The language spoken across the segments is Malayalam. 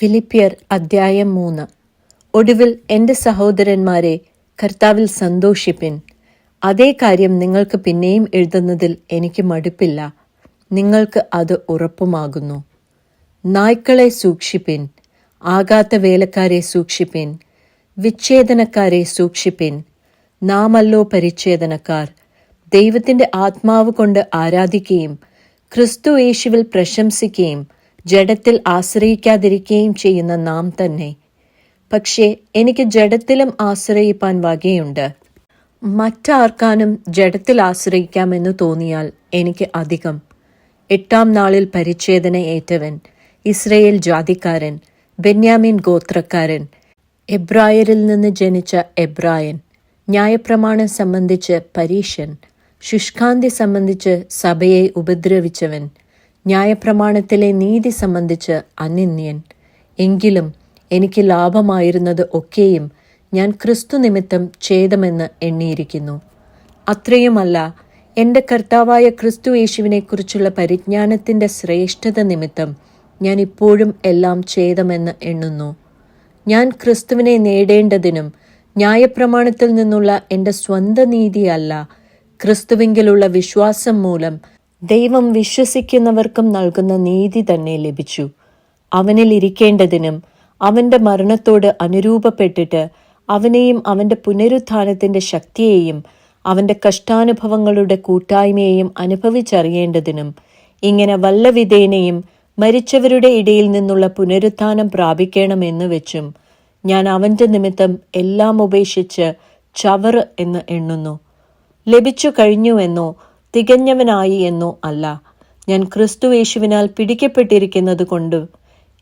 ഫിലിപ്പിയർ അദ്ധ്യായം മൂന്ന്. ഒടുവിൽ എന്റെ സഹോദരന്മാരെ കർത്താവിൽ സന്തോഷിപ്പിൻ. അതേ കാര്യം നിങ്ങൾക്ക് പിന്നെയും എഴുതുന്നതിൽ എനിക്ക് മടുപ്പില്ല. നിങ്ങൾക്ക് അത് ഉറപ്പുമാകുന്നു. നായ്ക്കളെ സൂക്ഷിപ്പിൻ. ആകാത്ത വേലക്കാരെ സൂക്ഷിപ്പിൻ. വിച്ഛേദനക്കാരെ സൂക്ഷിപ്പിൻ. നാമല്ലോ പരിച്ഛേദനക്കാർ. ദൈവത്തിന്റെ ആത്മാവ് കൊണ്ട് ആരാധിക്കുകയും ക്രിസ്തു യേശുവിൽ പ്രശംസിക്കുകയും ജഡത്തിൽ ആശ്രയിക്കാതിരിക്കുകയും ചെയ്യുന്ന നാം തന്നെ. പക്ഷേ എനിക്ക് ജഡത്തിലും ആശ്രയിപ്പാൻ വകയുണ്ട്. മറ്റാർക്കാനും ജഡത്തിൽ ആശ്രയിക്കാമെന്ന് തോന്നിയാൽ എനിക്ക് അധികം. എട്ടാം നാളിൽ പരിച്ഛേദന ഏറ്റവൻ ഇസ്രയേൽ ജാതിക്കാരൻ ബെന്യാമിൻ ഗോത്രക്കാരൻ എബ്രായരിൽ നിന്ന് ജനിച്ച എബ്രായൻ ന്യായപ്രമാണം സംബന്ധിച്ച് പരീഷൻ ശുഷ്കാന്തി സംബന്ധിച്ച് സഭയെ ഉപദ്രവിച്ചവൻ ന്യായപ്രമാണത്തിലെ നീതി സംബന്ധിച്ച് അനിന്യൻ എങ്കിലും എനിക്ക് ലാഭമായിരുന്നത് ഒക്കെയും ഞാൻ ക്രിസ്തു നിമിത്തം ഛേദമെന്ന് എണ്ണിയിരിക്കുന്നു. അത്രയുമല്ല എന്റെ കർത്താവായ ക്രിസ്തു യേശുവിനെക്കുറിച്ചുള്ള പരിജ്ഞാനത്തിന്റെ ശ്രേഷ്ഠത നിമിത്തം ഞാൻ ഇപ്പോഴും എല്ലാം ഛേദമെന്ന് എണ്ണുന്നു. ഞാൻ ക്രിസ്തുവിനെ നേടേണ്ടതിനും ന്യായപ്രമാണത്തിൽ നിന്നുള്ള എന്റെ സ്വന്തം നീതിയല്ല ക്രിസ്തുവിങ്കിലുള്ള വിശ്വാസം മൂലം ദൈവം വിശ്വസിക്കുന്നവർക്കും നൽകുന്ന നീതി തന്നെ ലഭിച്ചു. അവനിൽ ഇരിക്കേണ്ടതിനും അവന്റെ മരണത്തോട് അനുരൂപപ്പെട്ടിട്ട് അവനെയും അവന്റെ പുനരുത്ഥാനത്തിന്റെ ശക്തിയെയും അവന്റെ കഷ്ടാനുഭവങ്ങളുടെ കൂട്ടായ്മയെയും അനുഭവിച്ചറിയേണ്ടതിനും ഇങ്ങനെ വല്ലവിധേനയും മരിച്ചവരുടെ ഇടയിൽ നിന്നുള്ള പുനരുത്ഥാനം പ്രാപിക്കണമെന്ന് വെച്ചും ഞാൻ അവന്റെ നിമിത്തം എല്ലാം ഉപേക്ഷിച്ച് ചവറ് എന്ന് എണ്ണുന്നു. ലഭിച്ചു കഴിഞ്ഞുവെന്നോ തികഞ്ഞവനായി എന്നോ അല്ല. ഞാൻ ക്രിസ്തുവേശുവിനാൽ പിടിക്കപ്പെട്ടിരിക്കുന്നത് കൊണ്ട്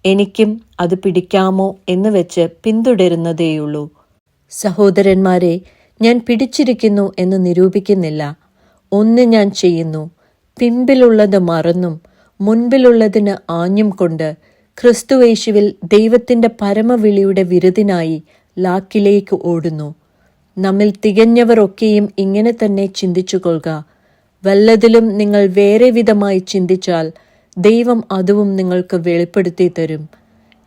എനിക്കും അത് പിടിക്കാമോ എന്ന് വെച്ച് പിന്തുടരുന്നതേയുള്ളൂ. സഹോദരന്മാരെ ഞാൻ പിടിച്ചിരിക്കുന്നു എന്ന് നിരൂപിക്കുന്നില്ല. ഒന്ന് ഞാൻ ചെയ്യുന്നു. പിമ്പിലുള്ളത് മറന്നും മുൻപിലുള്ളതിന് ആഞ്ഞും കൊണ്ട് ക്രിസ്തുവേശുവിൽ ദൈവത്തിന്റെ പരമവിളിയുടെ വിരുദിനായി ലാക്കിലേക്ക് ഓടുന്നു. നമ്മിൽ തികഞ്ഞവരൊക്കെയും ഇങ്ങനെ തന്നെ ചിന്തിച്ചുകൊള്ളുക. വല്ലതിലും നിങ്ങൾ വേറെ വിധമായി ചിന്തിച്ചാൽ ദൈവം അതും നിങ്ങൾക്ക് വെളിപ്പെടുത്തി തരും.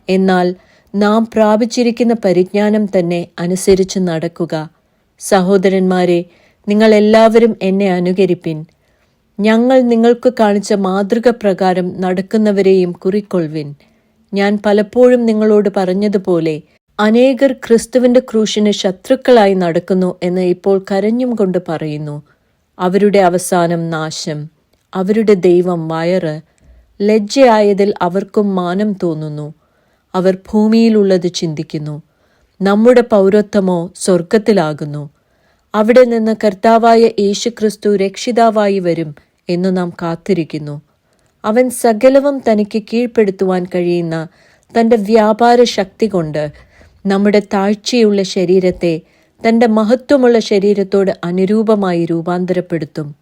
എന്നാൽ നാം പ്രാപിച്ചിരിക്കുന്ന പരിജ്ഞാനം തന്നെ അനുസരിച്ച് നടക്കുക. സഹോദരന്മാരെ നിങ്ങൾ എല്ലാവരും എന്നെ അനുകരിപ്പിൻ. ഞങ്ങൾ നിങ്ങൾക്ക് കാണിച്ച മാതൃക പ്രകാരം നടക്കുന്നവരെയും കുറിക്കൊള്ളുവിൻ. ഞാൻ പലപ്പോഴും നിങ്ങളോട് പറഞ്ഞതുപോലെ അനേകർ ക്രിസ്തുവിന്റെ ക്രൂശിന് ശത്രുക്കളായി നടക്കുന്നു എന്ന് ഇപ്പോൾ കരഞ്ഞും കൊണ്ട് പറയുന്നു. അവരുടെ അവസാനം നാശം. അവരുടെ ദൈവം വയറ്. ലജ്ജയായതിൽ അവർക്കും മാനം തോന്നുന്നു. അവർ ഭൂമിയിലുള്ളത് ചിന്തിക്കുന്നു. നമ്മുടെ പൗരത്വമോ സ്വർഗത്തിലാകുന്നു അവിടെ നിന്ന് കർത്താവായ യേശുക്രിസ്തു രക്ഷിതാവായി വരും എന്നു നാം കാത്തിരിക്കുന്നു. അവൻ സകലവും തനിക്ക് കീഴ്പ്പെടുത്തുവാൻ കഴിയുന്ന തന്റെ വ്യാപാര ശക്തി കൊണ്ട് നമ്മുടെ താഴ്ചയുള്ള ശരീരത്തെ തന്റെ മഹത്വമുള്ള ശരീരത്തോട് അനുരൂപമായി രൂപാന്തരപ്പെടുത്തും.